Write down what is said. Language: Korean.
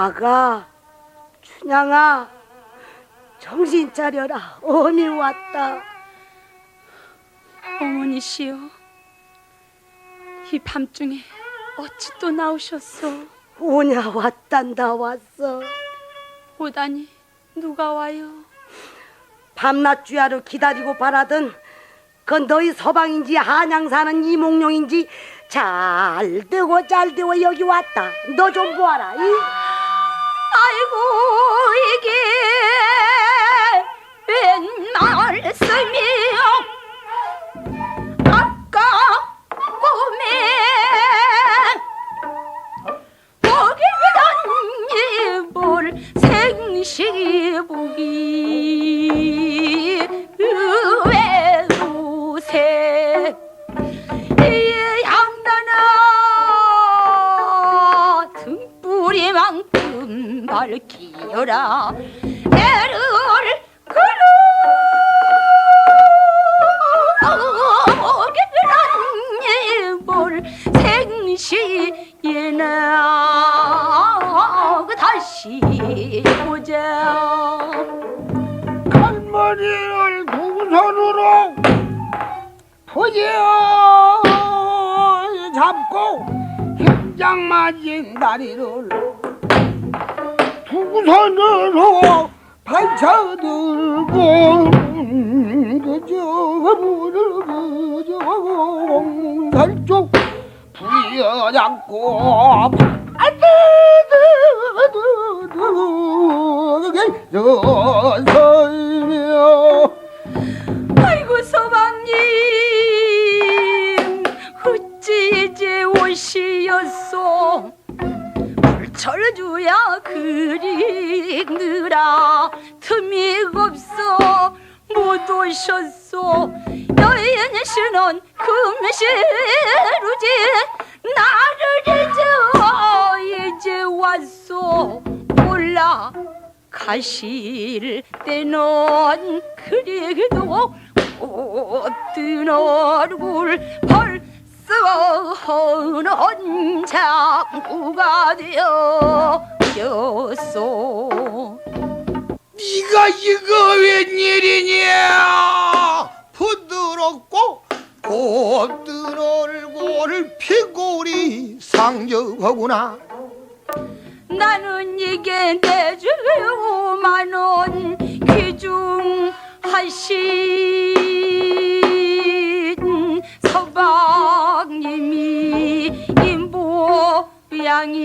아가, 춘향아, 정신 차려라. 어미 왔다. 어머니시여, 이 밤중에 어찌 또 나오셨소? 오냐 왔단다 왔어. 오다니 누가 와요? 밤낮 주야로 기다리고 바라던 그건 너희 서방인지 한양 사는 이몽룡인지 잘 되고 잘 되고 여기 왔다. 너 좀 보아라. 이? 아이고 이게 웬 말씀이요? 아까 꿈에 보기란 이볼 생시 보기 밝히어라. 애를 그르 뭘 생시에나. 다시 보자. 갈머리를 두 손으로 포지어 잡고 현장 맞은 다리를 두 손으로 받쳐들고 그저 물을 그저 살쪽 부여잡고 아뜨뜨뜨뜨 아이고 서방님. 어찌 이제 오시었소. 불 철주야 그리 느라 틈이 없어 못 오셨소. 여인씨는 금시루지 나를 잊어 이제 왔소. 몰라 가실 때는 그리도 꽃든 얼굴 벌 써 허는 장구가 되었소. 네가 이거 웬일이냐 부드럽고 얼굴을 피고 우리 상정하구나. 나는 이게 내주만원 귀중하신 임보양이